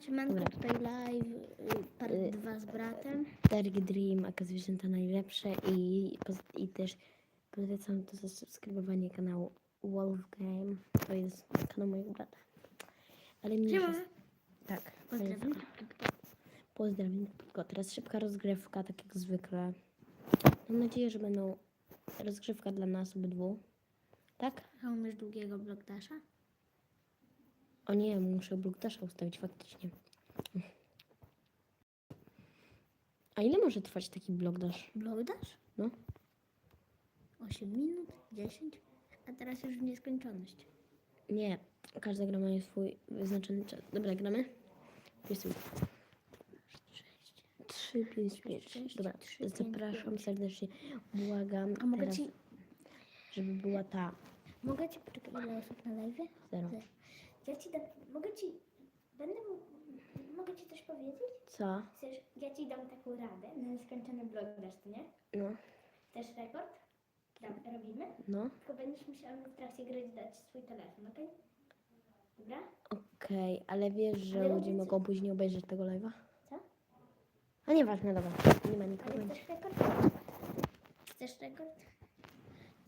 Siemanko, tutaj live, y, part Y, 2 z bratem. Dark Dream, Aka Zwierzęta Najlepsze i, i też polecam do zasubskrybowania kanału Wolf Game. To jest kanał mojego brata. Ale mnie Siema. jest... Tak. Pozdrawiam. Pozdrawiam. Tylko teraz szybka rozgrywka, tak jak zwykle. Mam nadzieję, że będą rozgrzewka dla nas obydwu. Tak? A umiesz długiego blokdasza? O nie, muszę Blukdasza ustawić faktycznie. A ile może trwać taki Blokdash? Blokdasz? No. 8 minut? 10? A teraz już w nieskończoność. Nie, każda gra ma swój wyznaczony czas. Dobra, gramy? Wpisuj. 3, 5, 5. sześć, Dobra, trzy, pięć, zapraszam pięć. serdecznie. Błagam A mogę teraz, ci, żeby była ta mogę ci, poczekaj, ile osób na live? zero. Zero. Ja ci dam, mogę ci, będę, mogę ci coś powiedzieć? Co? Chcesz, ja ci dam taką radę na nieskończony blokdasz, to nie? No, Chcesz rekord? Dam, robimy? no. Tylko będziesz musiał w trakcie gry dać swój telefon, okej? Dobra? Okej, ale wiesz, że Ale ludzie mogą później obejrzeć tego live'a? Co? A nieważne, dobra. Nie ma nikogo. Ale chcesz rekord? Chcesz rekord?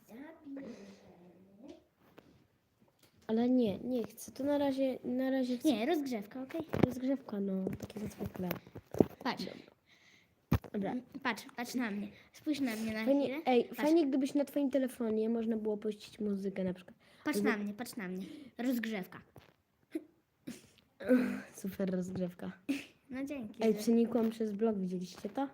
Zabij. Ale nie, nie chcę. To na razie, na razie chcę Nie, rozgrzewka, okej? rozgrzewka, no, tak jak zwykle. Patrz. Dobra. Patrz, patrz na mnie. Spójrz na mnie na Fajnie, chwilę. ej, Patrz. fajnie gdybyś na twoim telefonie można było puścić muzykę na przykład. Patrz na mnie, patrz na mnie. Rozgrzewka. Super rozgrzewka. No dzięki. Ej, że- przenikłam przez blog, widzieliście to?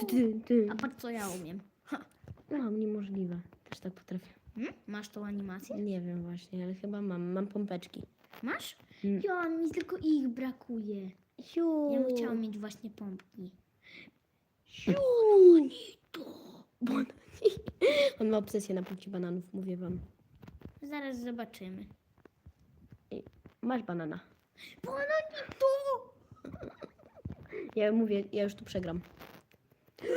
Ty, ty, ty. A patrz co ja umiem. Ha. No, niemożliwe. Też tak potrafię. Hmm? Masz tą animację? Nie wiem właśnie, ale chyba mam. Mam pompeczki. Masz? Mm. Ja, mi tylko ich brakuje. Siu. Ja bym chciała mieć właśnie pompki. Siu. On ma obsesję na punkcie bananów, mówię wam. Zaraz zobaczymy. Masz banana. Bananito! Ja mówię, ja już tu przegram.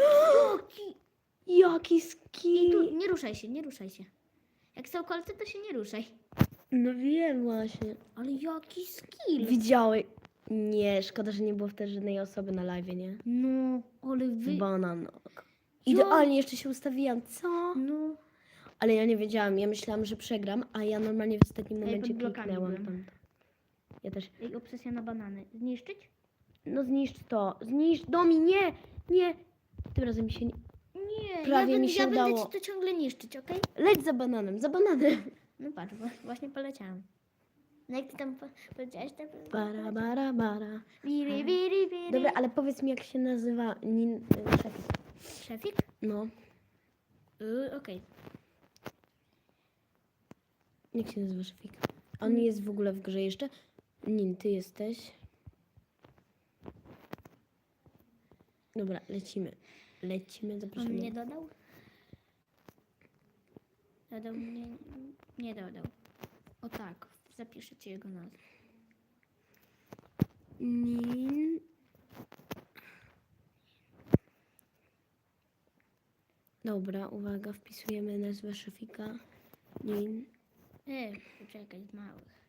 Jaki? Jaki skill! nie ruszaj się, nie ruszaj się. Jak są kolce, to się nie ruszaj. No wiem właśnie. Ale jaki skill! Widziałeś? Nie, szkoda, że nie było wtedy żadnej osoby na live, nie? No, ale wy... Bananok. Idealnie jeszcze się ustawiłam, co? No, Ale ja nie wiedziałam, ja myślałam, że przegram, a ja normalnie w ostatnim ja momencie pod blokami kliknęłam byłem. tam. Ja też. Ej, obsesja na banany. Zniszczyć? No zniszcz to, zniszcz, Domi, nie, nie. Tym razem mi się nie... Nie, Prawie ja, mi się ja będę udało. ci to ciągle niszczyć, okej? Leć za bananem, za bananem. No patrz, wa- właśnie poleciałam. No jak ty tam po- poleciałeś, to... Bara, bara, bara. Biri, biri, biri. Dobra, ale powiedz mi, jak się nazywa nin... y, szefik. Szefik? No, Yy, okej. jak się nazywa szefik? On jest w ogóle w grze jeszcze? Nin, ty jesteś. Dobra, lecimy. Lecimy, On zapraszamy. mnie dodał? Dodał mnie... Nie dodał. O tak, zapiszę ci jego nazwę. Nin. Dobra, uwaga, wpisujemy nazwę szefika. Nin. E, poczekaj, z małych.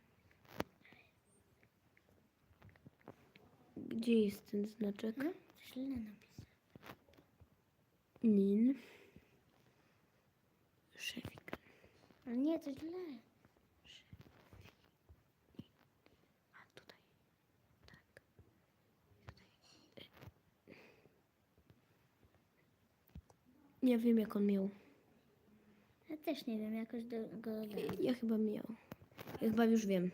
Gdzie jest ten znaczek? No, źle napisał. Nin. Szefik. Ale nie, to źle. A tutaj. Tak. Tutaj. Nie wiem jak on miał. Ja też nie wiem, jakoś do, go dodałem. Ja chyba miał. Ja chyba już wiem.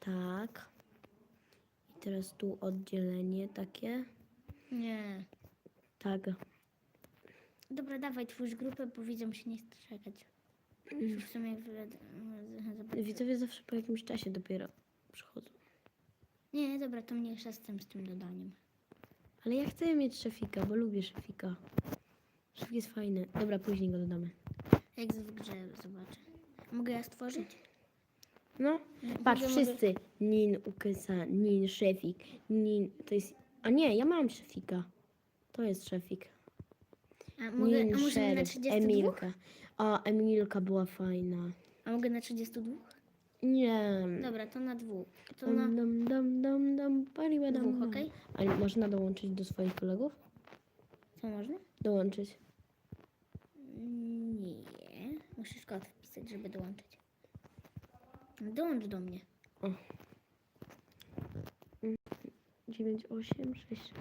Tak. I teraz tu oddzielenie takie. Nie. Tak. Dobra, dawaj, twórz grupę, bo widzom się nie czekać. Już w sumie zobaczę. Widzowie zawsze po jakimś czasie dopiero przychodzą. Nie, dobra, to mniejsza tym, z tym dodaniem. Ale ja chcę mieć szefika, bo lubię szefika. Szefik jest fajny. Dobra, później go dodamy. Jak w grze zobaczę. Mogę ja stworzyć? No. Patrz, mogę- wszyscy. Nin, Ukysa, Nin, szefik, Nin. To jest... A nie, ja mam szefika. To jest szefik. A, mogę, a możemy na szeryf, 32? Emilka. A, Emilka była fajna. A mogę na 32? Nie. Dobra, to na dwóch. To na Dum, dum, dum, dum, dum, pariba, dum, dwóch, okej? A można dołączyć do swoich kolegów? Co można? Dołączyć. Nie. Musisz kod wpisać, żeby dołączyć. Dołącz do mnie. 9, 8, 6, 6.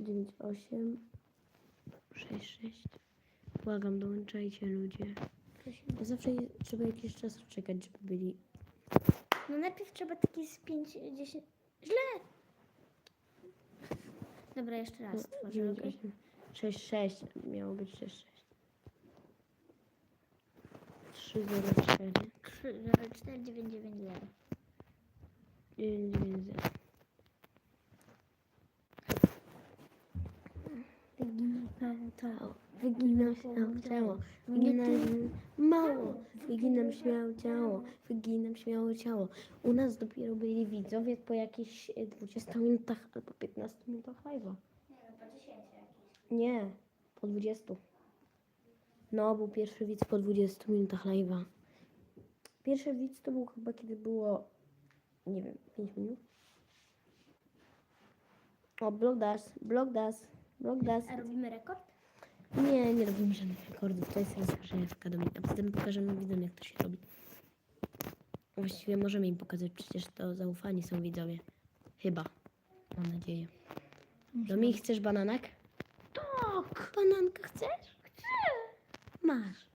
9, 8, 6, 6. Błagam, dołączajcie ludzie. Zawsze je- trzeba jakiś czas czekać, żeby byli. No najpierw trzeba taki z 5, 10. Źle! Dobra, jeszcze raz stworzę, 9, okej? 8, 6, 6. Miało być 6, 6. 3, 0, 4. 3, 0, 4, 9, 9, 0. 9, 9, 0. Wyginam śmiało ciało, wyginam mało, wyginam śmiało ciało, wyginam śmiało ciało. U nas dopiero byli widzowie po jakichś e, 20 minutach albo 15 minutach live'a. Nie, po 20. No, był pierwszy widz po 20 minutach live'a. Pierwszy widz to był chyba kiedy było, nie wiem, 5 minut. O, blok das, blok das, blok das. A robimy rekord? Nie, nie robimy żadnych rekordów. To jest rozgrzewka do mnie. A potem pokażemy widzom, jak to się robi. Właściwie możemy im pokazać, przecież to zaufani są widzowie. Chyba. Mam nadzieję. Domi, chcesz bananek? Tak. Bananka chcesz? Chcę. Masz.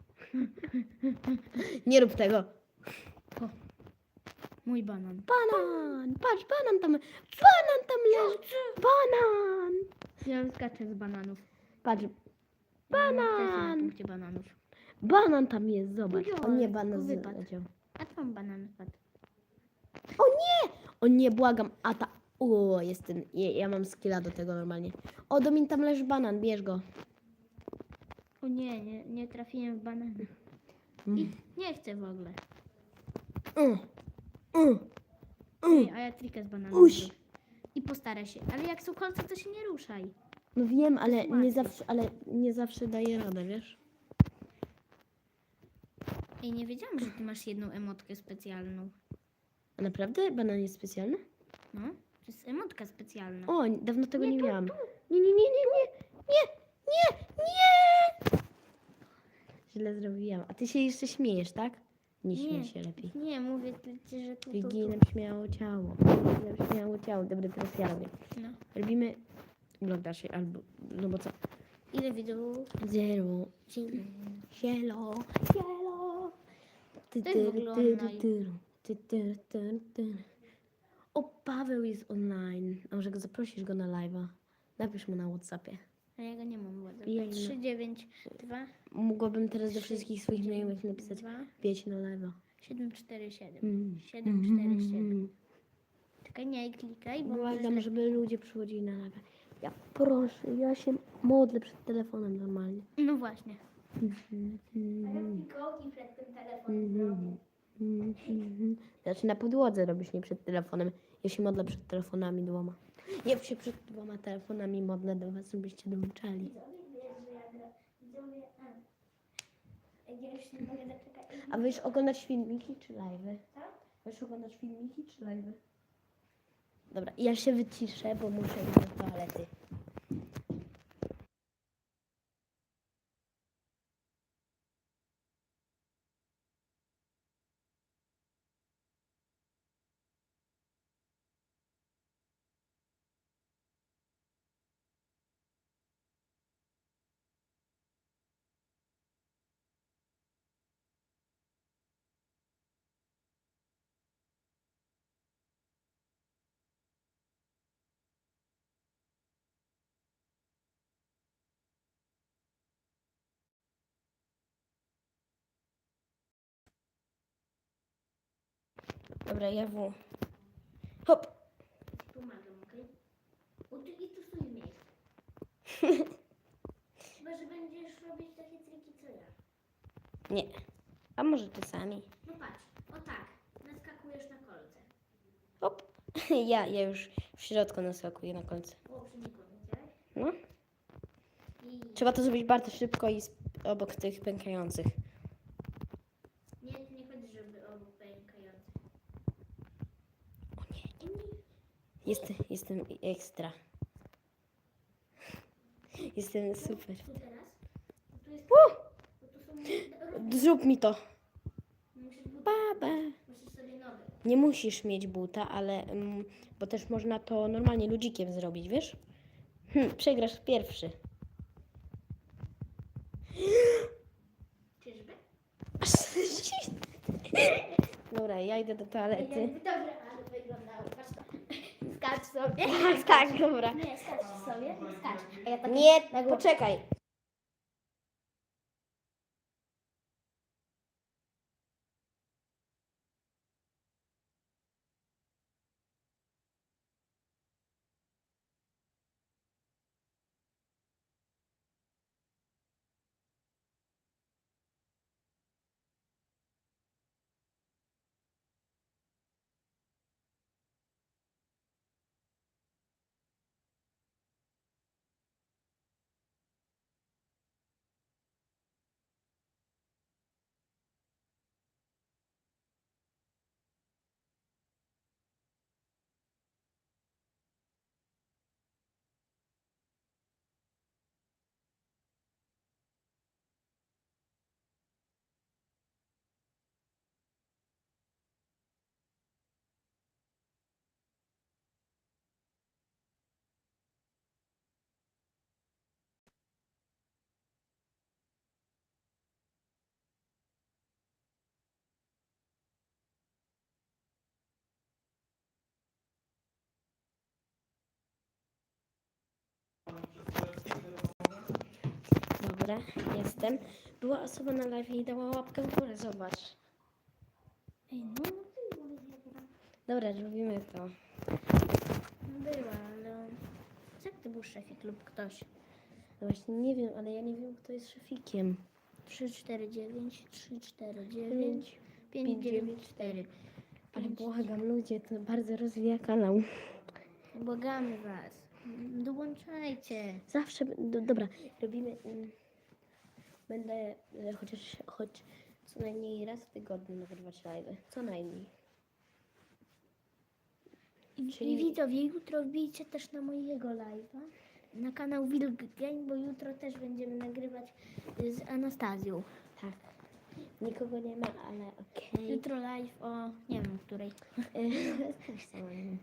nie rób tego. Mój banan. Banan. Patrz, banan tam. Banan tam leży. Banan. Ja skaczę z bananów. Patrz, Banan! Banan! Na punkcie bananów. banan tam jest, zobacz. O nie, banan wypadł. zleciał. A tu mam banan wpadł. O nie! O nie, błagam, a ta... O, jest ten... Ja, ja mam skilla do tego normalnie. O, Domin, tam leży banan, bierz go. O nie, nie, nie trafiłem w banana. Mm. I nie chcę w ogóle. Mm. Mm. Ej, a ja trikę z. Uś. zrobię. I postaraj się. Ale jak są kolce, to się nie ruszaj. No wiem, ale nie zawsze, ale nie zawsze daje radę, wiesz? Ej, nie wiedziałam, że ty masz jedną emotkę specjalną. A naprawdę? Banan jest specjalny? No, to jest emotka specjalna. O, dawno tego nie, tu, miałam. tu. Nie, nie, nie, nie, nie, nie, nie, nie! Źle zrobiłam. A ty się jeszcze śmiejesz, tak? Nie śmiej się lepiej. Nie, mówię ci, że tu, tu, tu. Wyginam śmiało ciało. Wyginam śmiało ciało. Dobra, teraz ja robię. No. Robimy blok dalszy albo, no bo co? Ile widzów? Zero, zielo, zielo. Ty, ty, ty, online. ty, ty, ty, ty, ty. O, Paweł jest online. A może go zaprosisz go na live'a? Napisz mu na Whatsappie. A ja go nie mam. Ja nie. 3, 9, 2, Mogłabym teraz do wszystkich swoich znajomych napisać 2, Wieć na live'a. 7, 4, 7. Mm. 7, 4, 7. Czekaj, nie klikaj, bo Błagam, żeby ludzie przychodzili na live'a. Ja proszę, ja się modlę przed telefonem normalnie. No właśnie. Mhm, przed tym telefonem. Mhm. Znaczy na podłodze robisz nie przed telefonem. Ja się modlę przed telefonami dwoma. Ja się przed dwoma telefonami modlę do was, żebyście dołączali. A wy już oglądać filmiki czy live'y? Wy już oglądać filmiki czy live'y? Dobra, ja się wyciszę, bo muszę iść do toalety. Dobra, ja w... Hop! Pomagam, okej? O, ty i tu stój w miejscu. Chyba, że będziesz robić takie triki co ja. Nie. A może czasami? No patrz, o tak, naskakujesz na kolce. Hop! Ja, ja już w środku naskakuję na końcu. O, widziałeś? No. I Trzeba to zrobić bardzo szybko i obok tych pękających. nie, nie chodzi, żeby obok Jestem, jestem ekstra. Jestem super. Jest... Uh! Zrób mi to. Baba. Nie musisz mieć buta, ale. Mm, bo też można to normalnie ludzikiem zrobić, wiesz? Hm, przegrasz pierwszy. Czyżby? Dobra, ja idę do toalety. Dobrze, ale wyglądało. Skacz sobie. Tak, tak, dobra. Nie, skacz sobie. Skacz. A ja tak Nie, poczekaj. Dobra, jestem. Była osoba na live i dała łapkę w górę, zobacz. Ej, no, ty była Dobra, robimy to. No była, ale... Jak to był szefik lub ktoś? No właśnie nie wiem, ale ja nie wiem, kto jest szefikiem. 3, 4, 9, 3, 4, 9, 5, pięć, 9, 4. Ale błagam, ludzie, to bardzo rozwija kanał. Błagamy was. Dołączajcie. Zawsze, do, dobra, robimy... mm, Będę e, chociaż, choć co najmniej raz w tygodniu nagrywać live. Co najmniej. Czyli- I widzowie, jutro wbijcie też na mojego live'a. Na kanał Wilk Gang, bo jutro też będziemy nagrywać y, z Anastazją. Tak. Nikogo nie ma, ale okej. Jutro live o nie wiem której. Okay. Samym.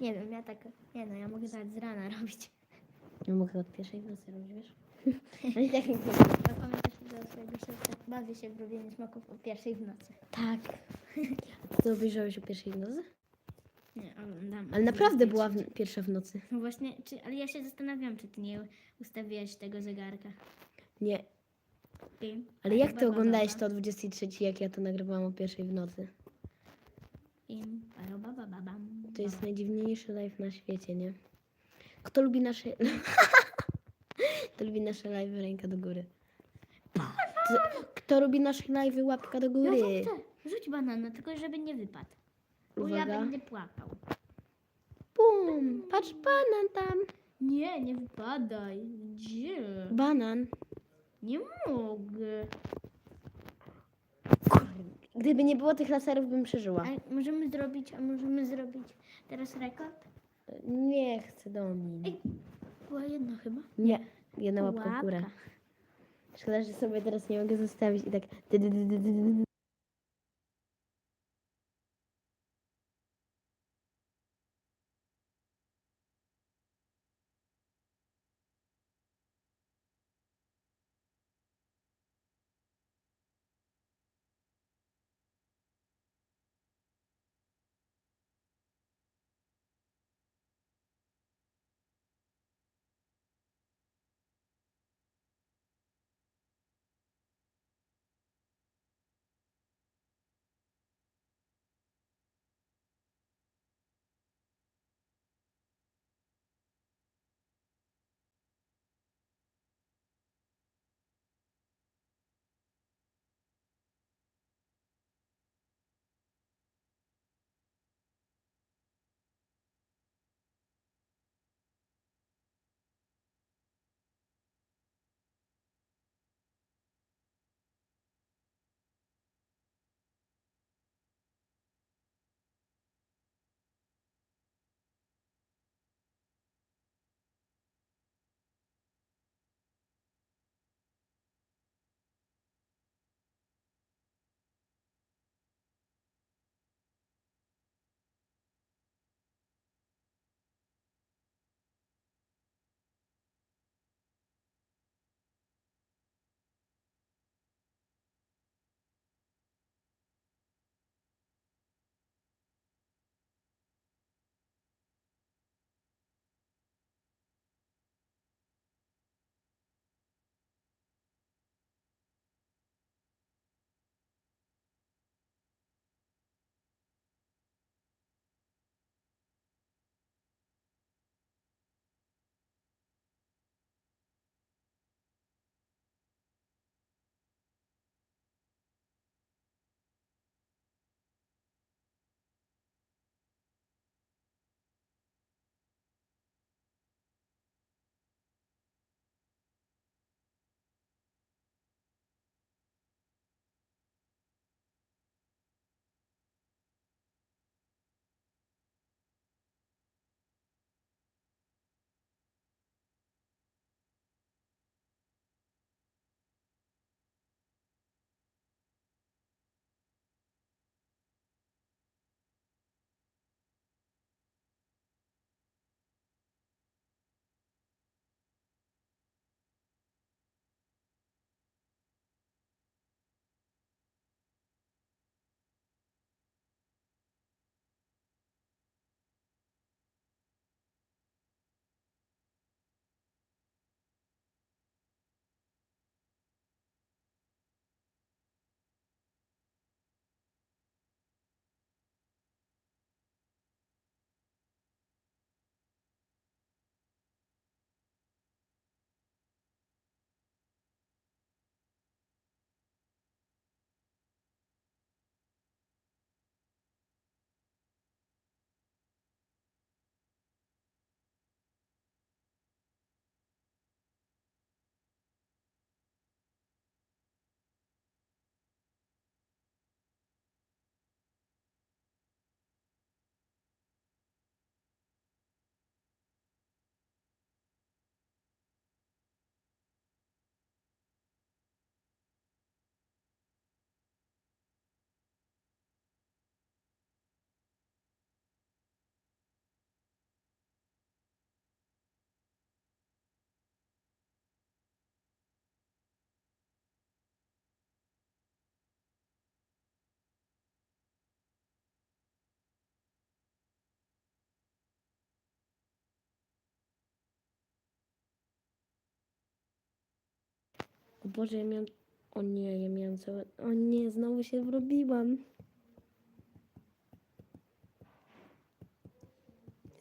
Nie wiem, ja tak. Nie no, ja mogę nawet z rana robić. Ja mogę od pierwszej w nocy robić, wiesz? Ale i tak nie. Ja pamiętasz do swojego serca. Bawię się w robienie smaków o pierwszej w nocy. Tak. A ty to obejrzałeś o pierwszej w nocy? Nie, oglądam. Ale naprawdę była w, pierwsza w nocy. No właśnie, czy, ale ja się zastanawiam, czy ty nie ustawiłeś tego zegarka. Nie. Pim, Ale jak ba, ty oglądałeś to o 23, jak ja to nagrywałam o pierwszej w nocy? Pim, To jest najdziwniejszy live na świecie, nie? Kto lubi nasze... Kto lubi nasze live? Ręka do góry. Kto, kto lubi nasze live? Łapka do Ja góry. chcę. Rzuć banana, tylko żeby nie wypadł. Bo ja Uwaga. będę płakał. Bum! Patrz, banan tam. Nie, nie wypadaj. Gdzie? Banan. Nie mogę. Gdyby nie było tych laserów, bym przeżyła. A możemy zrobić, a możemy zrobić teraz rekord? Nie chcę do mnie. Ej, była jedna chyba. Nie, jedna łapka w górę. Szkoda, że sobie teraz nie mogę zostawić i tak... O Boże, ja miałam... O nie, ja miałam całe... O nie, znowu się wrobiłam.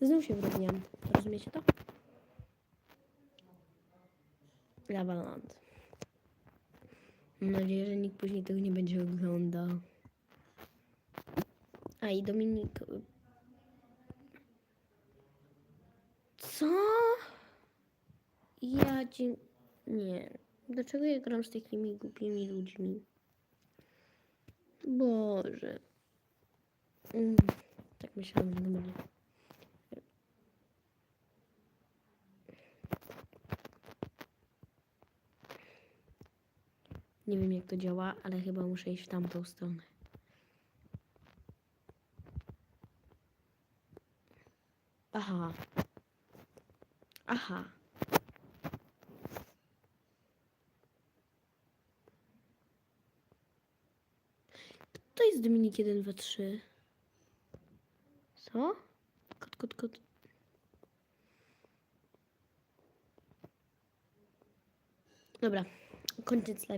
Znów się wrobiłam. Rozumiecie to? Lavaland. Mam nadzieję, że nikt później tego nie będzie oglądał. A i Dominik... Co? Ja cię... Nie. Dlaczego ja gram z takimi głupimi ludźmi? Boże. Mm, tak myślałam. Nie wiem jak to działa, ale chyba muszę iść w tamtą stronę. Aha. Aha. To Dominik 1, 2, 3. Co? Kot, kot, kot. Dobra, koniec live.